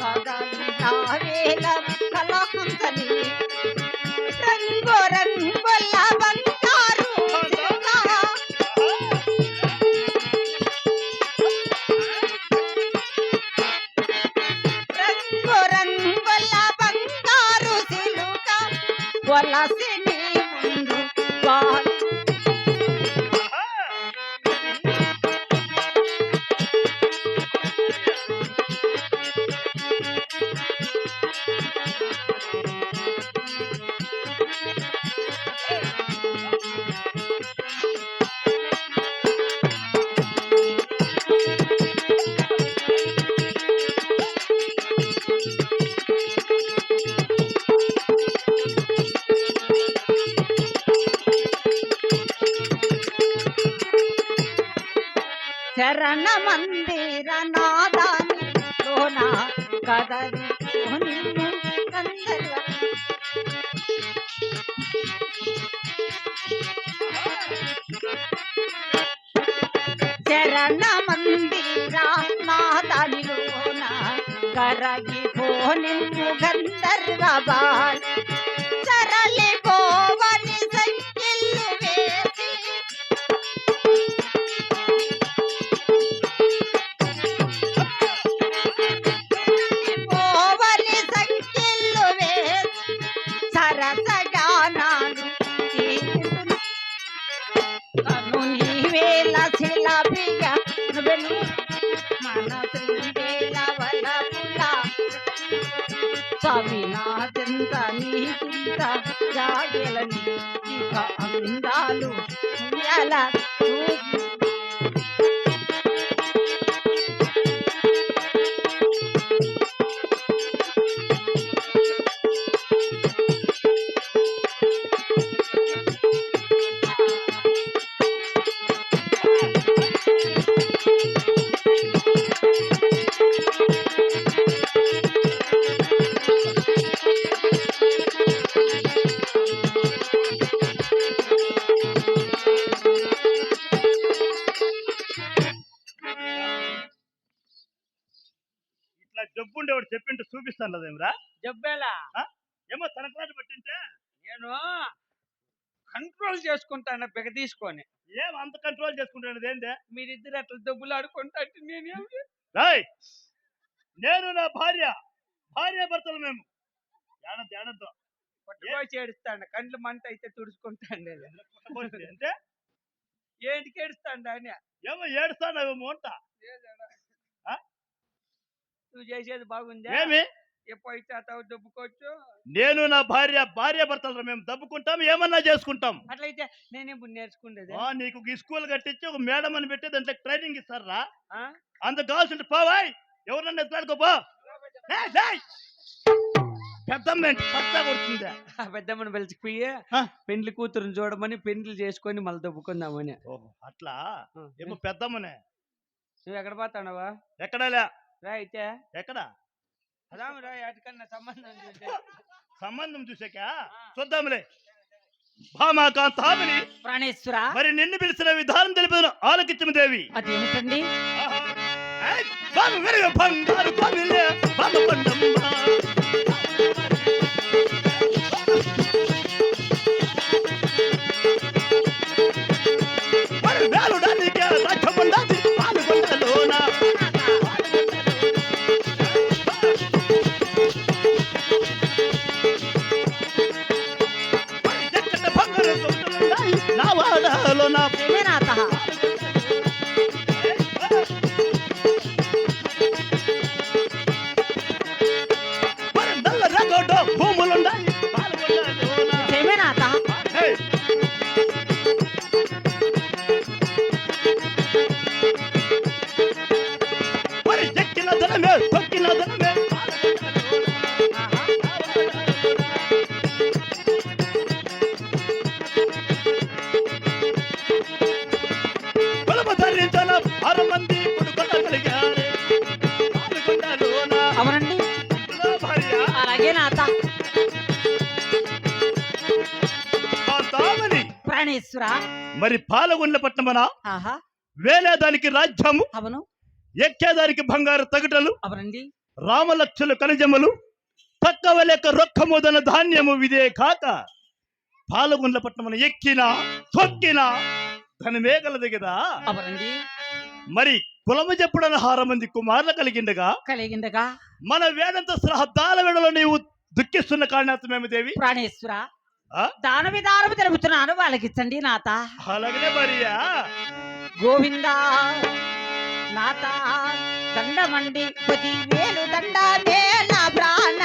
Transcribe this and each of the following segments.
కదలిన వేళ కలహంసని రంగు రంగుల బంగారు. రంగు రంగుల బంగారు సిలుక వలసి శరణ మందిర నాదాని లోన కదలి నిన్ను గంధర్వ శరణ మందిర నాదాని నాదానిలోన కరగి నిన్ను గంధర్వ బాలి జాగలని ఇక అందాలు ఎలా చెప్పింటే చూపిస్తాను లేదేమిరా జబ్బేలా ఏమో తనకరాటు పట్టింటే? నేను కంట్రోల్ చేసుకుంటాను బిగ తీసుకొని. ఏం అంత కంట్రోల్ చేసుకుంటాడు ఏందే మీరిద్దరు అట్లా దెబ్బలు ఆడుకుంటా అంటే నేనేం రాయ్! నేను నా భార్య భార్య భర్తలు మేము. ధ్యానం ధ్యానంతో. పట్టుకోసి ఏడుస్తాను కండ్లు మంట అయితే తుడుచుకుంటాను. అంటే? ఏంటికి ఏడుస్తాను అని ఏమో ఏడుస్తాను మోంట ఆ? నువ్వు చేసేది బాగుందా? ఏమి? దెబ్బకోవచ్చు? నేను నా భార్య భార్య భర్తలు మేము దబ్బుకుంటాం ఏమన్నా చేసుకుంటాం. అట్లయితే నేనే ఇప్పుడు నీకు స్కూల్ కట్టించి ఒక మేడం అని పెట్టి దాంట్లో ట్రైనింగ్ ఇస్తారా? ఆ? అంత కావాల్సింటే పోవాయ్ ఎవరన్నా ఎత్తులాడుకోపో ఏయ్, ఏయ్! పెద్దమ్మ ఏంటి? పచ్చ కొడుతుందా. ఆ పెద్దమ్మని పిలిచిపోయి. పెండ్లి కూతురుని చూడమని పెండ్లు చేసుకొని మళ్ళీ దెబ్బకుందామని. అట్లా. ఏమో పెద్దమ్మనే. నువ్వు ఎక్కడ పోతానవా? ఎక్కడలే అయితే. ఎక్కడ? ఎటుకన్నా సంబంధం చూసి. సంబంధం చూసాక. చూద్దాంలే. భామాకాంతామని ప్రాణేశ్వర. మరి నిన్ను పిలిచిన విధానం తెలిపిన ఆలకిచ్చము దేవి. అదేమిటండి వెలుగు బంగారు ప్రాణేశ్వర మరి పాలగొండ పట్టణమన? ఆహా. వేలేదానికి రాజ్యము అవును. ఎక్కేదానికి బంగారు తగటలు అవునండి. రామలక్షలు కనిజములు తక్కవ లెక్క రొక్కముదన ధాన్యము విదే కాక పాలగుండ్ల పట్టణమున ఎక్కిన తొక్కిన ధనమే కలదు కదా అవునండి. మరి కులము చెప్పుడన హారమంది కుమారులు కలిగిండగా కలిగిండగా. మన వేదంత శ్రద్ధాల వేళలో నీవు దుఃఖిస్తున్న కారణాత్మేమి దేవి? ప్రాణేశ్వర? దాన విధానము తెలుపుతున్నాను వాళ్ళకిచ్చండి నాత. అలాగనే మరియా? గోవింద నాత దండమండి పది వేలు దండమే నా ప్రాణ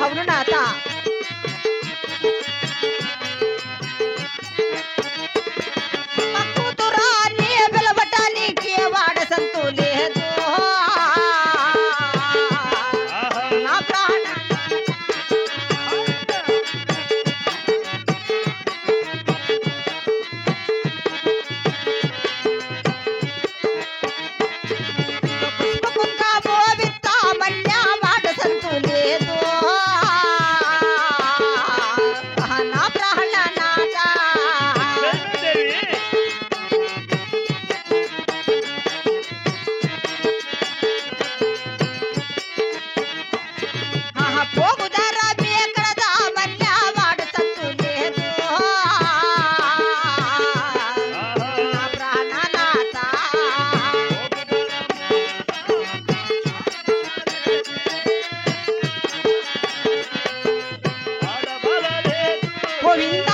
అవును నాత గోవిందా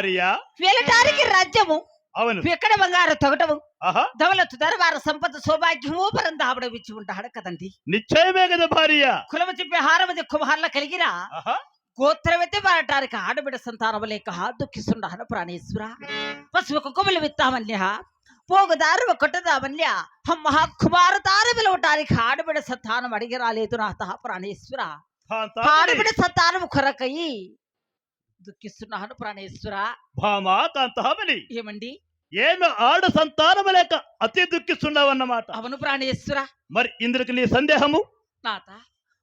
భార్య వెళ్ళటానికి రాజ్యము అవును. ఎక్కడ బంగారు తొగటము ఆహా. దవలతు దరబార సంపద సౌభాగ్యము పరందాబడ ఇచ్చి ఉంటాడు కదండి. నిశ్చయమే కదా భార్య. కులము చెప్పి హారమది కుమార్ల కలిగిన ఆహా. గోత్రవెత్తి వాడటానికి ఆడబిడ సంతానము లేక దుఃఖిస్తుండహన ప్రాణేశ్వర. పశువు కుక్కములు విత్తామల్య పోగుదారు కొట్టదామల్య అమ్మ కుమారతారు పిలవటానికి ఆడబిడ సంతానం అడిగి రాలేదు నాత ప్రాణేశ్వర ఆడబిడ సంతానము కొరకయి దుఃఖిస్తున్నాను ప్రాణేశ్వర. భామా కాంతామణి ఏమండి? ఏమి ఆడ సంతానము లేక అతి దుఃఖిస్తున్నావన్నమాట. అవును ప్రాణేశ్వర. మరి ఇందుకు నీ సందేహము? నాత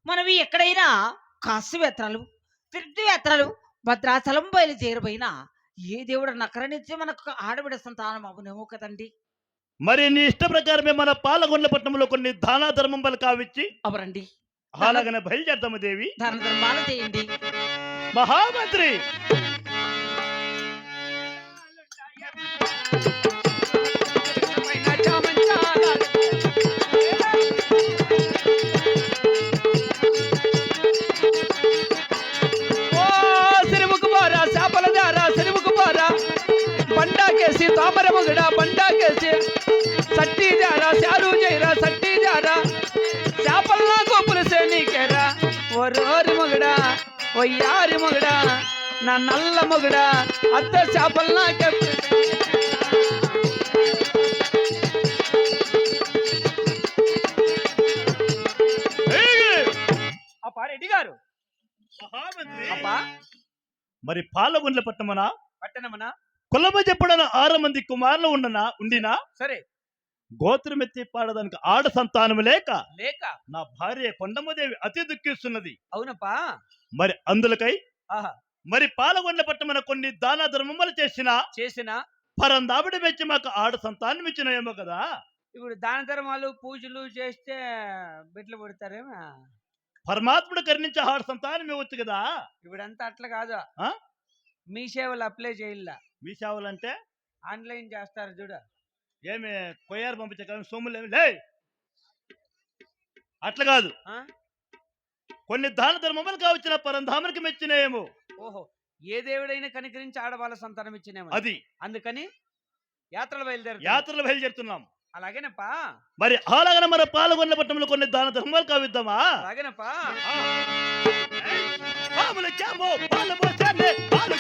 మనవి ఎక్కడైనా కాశీయాత్రలు తీర్థయాత్రలు భద్రాచలం బయలుదేరిపోయినా ఏ దేవుడు నకరనిచ్చి మనకు ఆడబిడ సంతానం అవునేమో కదండి. మరి నీ ఇష్ట ప్రకారమే మన పాలగొండ పట్టణంలో కొన్ని దాన ధర్మములు కావిచ్చి అవరండి అలాగనే బయలుదేరదాము దేవి. దాన ధర్మాలు చేయండి. మహామంత్రి! పండాకేసి తామర మొగడ పండాకేసి సట్టి జారా శారు జైరా ఒయ్యారి మొగడా నా నల్ల మొగడా అత్త చేపల్లా ఏయ్! అప్పా రెడ్డి గారు. మహామంత్రి. అప్పా. మరి పాలగుండ్ల పట్టమన పట్టణమనా? కులమ చెప్పడన ఆరు మంది కుమారులు ఉండనా ఉండినా? సరే. గోత్రమెత్తి పాడడానికి ఆడ సంతానము లేక లేక. నా భార్య కొండమదేవి అతి దుఃఖిస్తున్నది. అవునప్పా. మరి అందులకై మరి పాలగొండ పట్టమన కొన్ని దాన ధర్మములు చేసిన చేసిన పరందావిడి మెచ్చి మాకు ఆడ సంతానం ఇచ్చినయేమో కదా. ఇప్పుడు దాన ధర్మాలు పూజలు చేస్తే బిడ్డలు పుడతారేమో పరమాత్ముడు కరుణించి ఆడ సంతానం ఇవ్వచ్చు కదా. ఇప్పుడంతా అట్లా కాదు. ఆ? మీ సేవలు అప్లై చేయాల మీ సేవలంటే? ఆన్లైన్ చేస్తారు చూడ. ఏమి కొయ్యారు పంపించే సొమ్ములు ఏమి? లే అట్లా కాదు. ఆ? కొన్ని దాన ధర్మములు కావచ్చిన పరంధామునికి మెచ్చినేమో ఓహో ఏ దేవుడైనా కనికరించి ఆడవాళ్ళ సంతానం ఇచ్చినేమో అది. అందుకని యాత్రలు బయలుదేరు యాత్రలు బయలుదేరుతున్నాం. అలాగేనప్పా? మరి అలాగన మన పాల్గొన్న పట్టణంలో కొన్ని దాన ధర్మాలు కావిద్దామా? అలాగేనప్పా? పాములు చాము పాలు పాలు